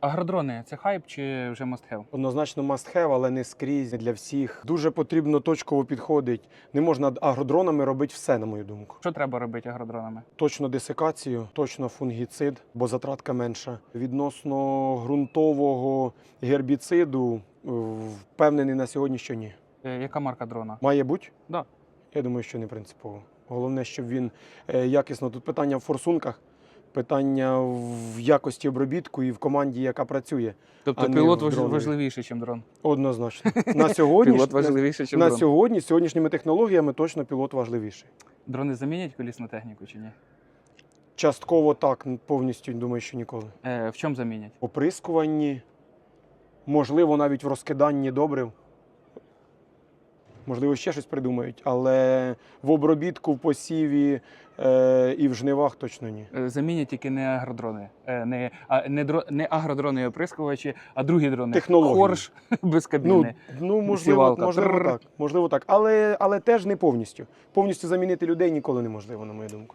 Агродрони це хайп чи вже must have? Однозначно must have, але не скрізь не для всіх. Дуже потрібно точково підходити. Не можна агродронами робити все, на мою думку. Що треба робити агродронами? Точно десикацію, точно фунгіцид, бо затратка менша. Відносно ґрунтового гербіциду, е, впевнений на сьогодні, що ні. Е, Яка марка дрона? Має бути? Да. Я думаю, що не принципово. Головне, щоб він е, якісно. Тут питання в форсунках, питання в якості обробітку і в команді, яка працює. Тобто А не пілот в дронові. важливіший, ніж дрон. Однозначно. На сьогодні, Пілот важливіший, ніж на дрон. сьогодні, з сьогоднішніми технологіями, точно пілот важливіший. Дрони замінять колісну техніку чи ні? Частково так, повністю думаю, що ніколи. Е, в чому замінять? Оприскуванні, можливо, навіть в розкиданні добрив. Можливо, ще щось придумають, але в обробітку, в посіві е, і в жнивах точно ні. Е, Замінять тільки не агродрони, Е, не, а, не, дро, не агродрони і оприскувачі, а другі дрони. Технології. Хорш без Ну, кабіни. ну можливо, Сівалка. можливо так. Можливо так. Але, але теж не повністю. Повністю замінити людей ніколи неможливо, на мою думку.